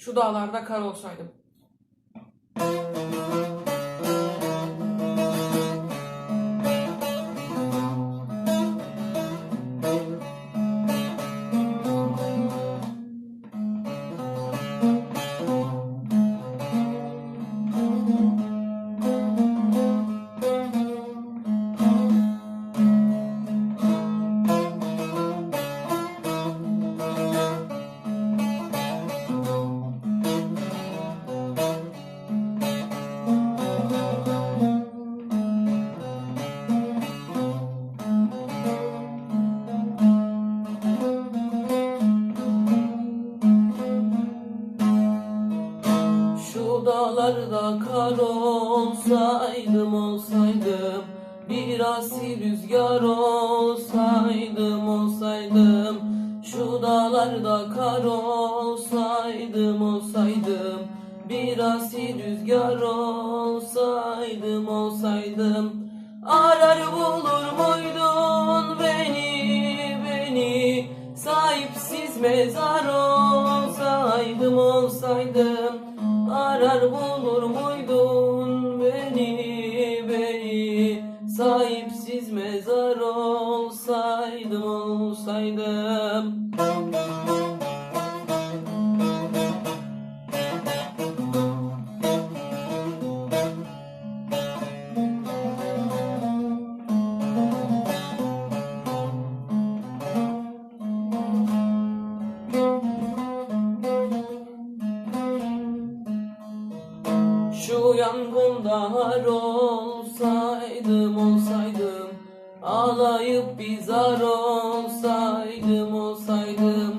Şu dağlarda kar olsaydım. Şu dağlarda kar olsaydım olsaydım Bir asi rüzgar olsaydım olsaydım Şu dağlarda kar olsaydım olsaydım Bir asi rüzgar olsaydım olsaydım. Arar bulur muydun beni beni? Sahipsiz mezar olsaydım olsaydım Arar bulur muydun beni beni? Sahipsiz mezar olsaydım olsaydım yangında har olsaydım olsaydım Ağlayıp bir zar olsaydım olsaydım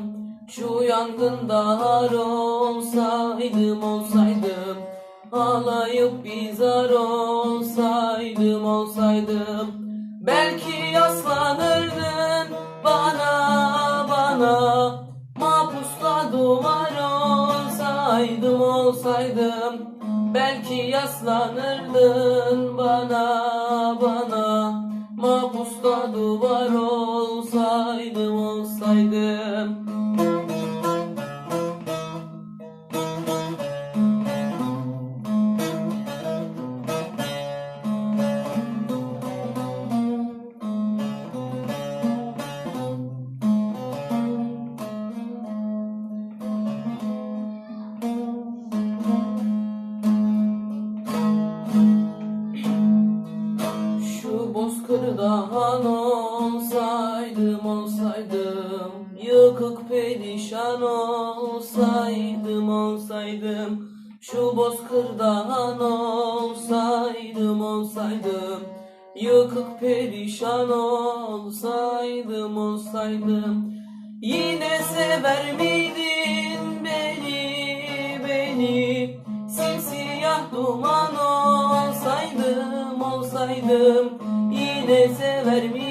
Şu yangında har olsaydım olsaydım Ağlayıp bir zar olsaydım olsaydım Belki yaslanırdın bana bana Mahpusla duvar olsaydım olsaydım Belki yaslanırdın bana bana. Mahpusla duvar olsaydım Şu bozkırda han olsaydım olsaydım Yıkık perişan olsaydım olsaydım Şu bozkırda han olsaydım olsaydım Yıkık perişan olsaydım olsaydım. Yine sever miydin beni beni? Simsiyah duman olsaydım olsaydım Yine sever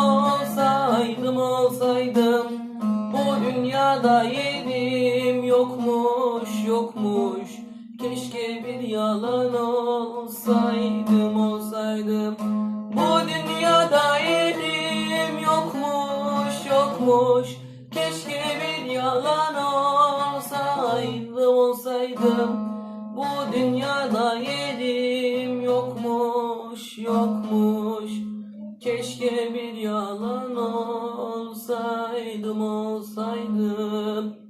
dünyada yerim yokmuş yokmuş. Keşke bir yalan olsaydım olsaydım. Bu dünyada yerim yokmuş yokmuş. Keşke bir yalan olsaydım olsaydım. Bu dünyada yerim Keşke bir yalan olsaydım olsaydım.